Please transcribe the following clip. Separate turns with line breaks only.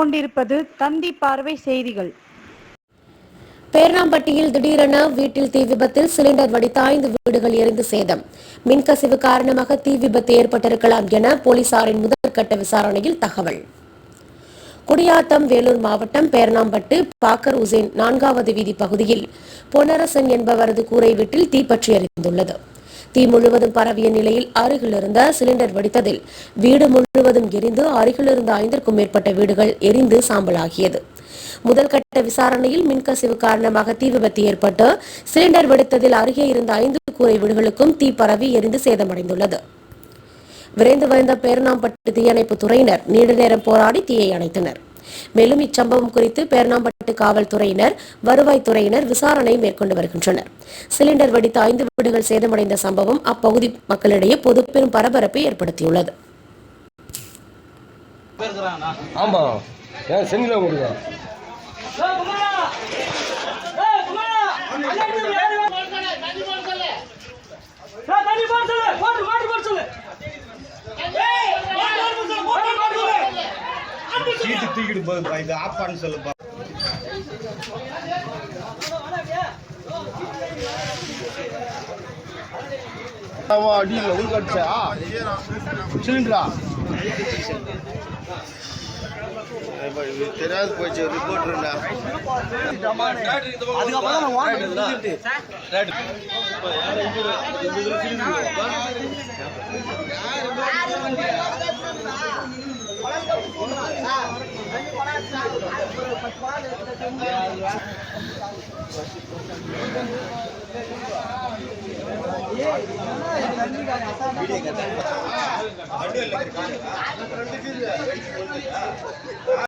கொண்டிருப்பது தந்தி பார்வை செய்திகள்.
பேர்ணாம்பட்டியில் திடீரென வீட்டில் தீ விபத்தில் சிலிண்டர் வடித்தாய்ந்து ஐந்து வீடுகள் எரிந்து சேதம். மின்கசிவு காரணமாக தீ விபத்து ஏற்பட்டிருக்கலாம் என போலீசாரின் முதற்கட்ட விசாரணையில் தகவல். குடியாத்தம் வேலூர் மாவட்டம் பேர்ணாம்பட்டு பாக்கர் உசேன் நான்காவது வீதி பகுதியில் பொன்னரசன் என்பவரது கூரை வீட்டில் தீப்பற்றி எரிந்துள்ளது. தீ முழுவதும் பரவிய நிலையில் அருகில் இருந்த சிலிண்டர் வெடித்ததில் வீடு முழுவதும் எரிந்து அருகில் இருந்த ஐந்திற்கும் மேற்பட்ட வீடுகள் எரிந்து சாம்பலாகியது. முதல் கட்ட விசாரணையில் மின்கசிவு காரணமாக தீ விபத்து ஏற்பட்டு சிலிண்டர் வெடித்ததில் அருகே இருந்த ஐந்து கூரை வீடுகளுக்கும் தீ பரவி எரிந்து சேதமடைந்துள்ளது. விரைந்து வந்த பேரணாம்பட்டு தீயணைப்பு துறையினர் நீண்ட நேரம் போராடி தீயை அணைத்தனர். மேலும் இச்சம்பவம் குறித்து பேரணாம்பட்டு காவல்துறையினர் வருவாய்த்துறையினர் விசாரணை மேற்கொண்டு வருகின்றனர். சிலிண்டர் வெடித்த ஐந்து வீடுகள் சேதமடைந்த சம்பவம் அப்பகுதி மக்களிடையே பொது பெரும் பரபரப்பை ஏற்படுத்தியுள்ளது.
ஆமா. ஏன் கொடுங்க
தூக்கிட்டு போகுதுப்பா இது ஆப்பான்னு சொல்லுப்பா அடியில் உள்கடிச்சா சிலிண்டரா தெரியாது போச்சு ரிப்போர்ட்ருண்டா அதுக்கப்புறம் வீடியோ